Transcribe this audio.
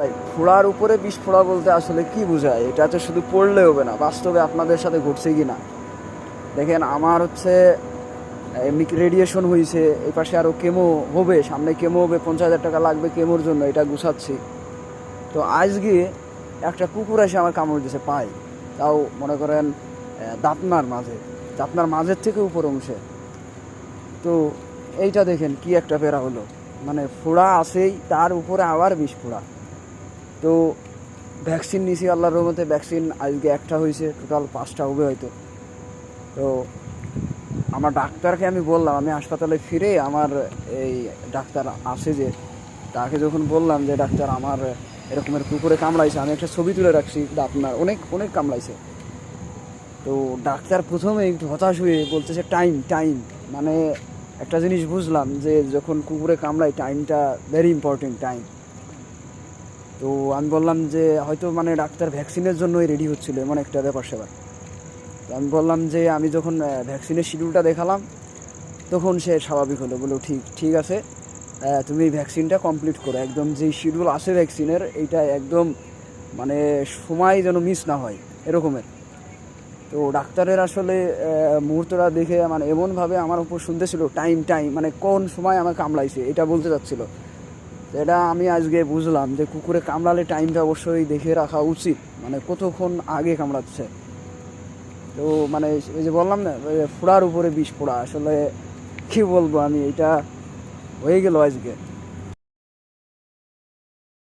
ভাই ফোড়ার উপরে বিষ ফোড়া বলতে আসলে কি বোঝায়? এটা তো শুধু পড়লে হবে না, বাস্তবে আপনাদের সাথে ঘটছে কি না? দেখেন, আমার হচ্ছে, এমনি রেডিয়েশন হয়েছে এই পাশে আরও কেমো হবে, সামনে কেমো হবে, পঞ্চাশ হাজার টাকা লাগবে কেমোর জন্য, এটা গুছাচ্ছি। তো আজকে একটা কুকুর এসে আমার কামড় দিয়েছে পাই। তাও মনে করেন দাঁতনার মাঝে, দাঁতনার মাঝের থেকে উপর অংশে। তো এইটা দেখেন, কি একটা পেরা হলো। মানে ফোড়া আছেই, তার উপরে আবার বিষ ফোড়া তো ভ্যাকসিন নিছি, আল্লাহর রহমতে ভ্যাকসিন আজকে একটা হয়েছে টোটাল পাঁচটা হবে হয়তো। তো আমার ডাক্তারকে আমি বললাম, আমি হাসপাতালে ফিরে আমার এই ডাক্তার আসে যে, তাকে যখন বললাম যে, ডাক্তার, আমার এরকমের কুকুরে কামড়াইছে, আমি একটা ছবি তুলে রাখছি আপনার অনেক অনেক কামড়াইছে। তো ডাক্তার প্রথমে একটু হতাশ হয়ে বলতেছে টাইম টাইম মানে একটা জিনিস বুঝলাম যে, যখন কুকুরে কামড়ায় টাইমটা ভেরি ইম্পর্টেন্ট টাইম তো আমি বললাম যে হয়তো মানে ডাক্তার ভ্যাকসিনের জন্যই রেডি হচ্ছিল এমন একটা ব্যাপার সেবার তো আমি বললাম যে আমি যখন ভ্যাকসিনের শিডিউলটা দেখালাম, তখন সে স্বাভাবিক হলো বলো ঠিক ঠিক আছে তুমি ভ্যাকসিনটা কমপ্লিট করো, একদম যেই শিডিউল আছে ভ্যাকসিনের, এইটা একদম মানে সময় যেন মিস না হয়, এরকমের। তো ডাক্তারের আসলে মুহূর্তটা দেখে মানে এমনভাবে আমার উপর শুনতেছিল টাইম টাইম মানে কোন সময় আমার কামড়াইছে, এটা বলতে চাচ্ছিল। এটা আমি আজকে বুঝলাম যে কুকুরে কামড়ালে টাইমটা অবশ্যই দেখে রাখা উচিত। মানে কতক্ষণ আগে কামড়াচ্ছে। তো মানে ওই যে বললাম না ফোড়ার উপরে বিষ ফোড়া আসলে কী বলব আমি, এটা হয়ে গেল আজকে।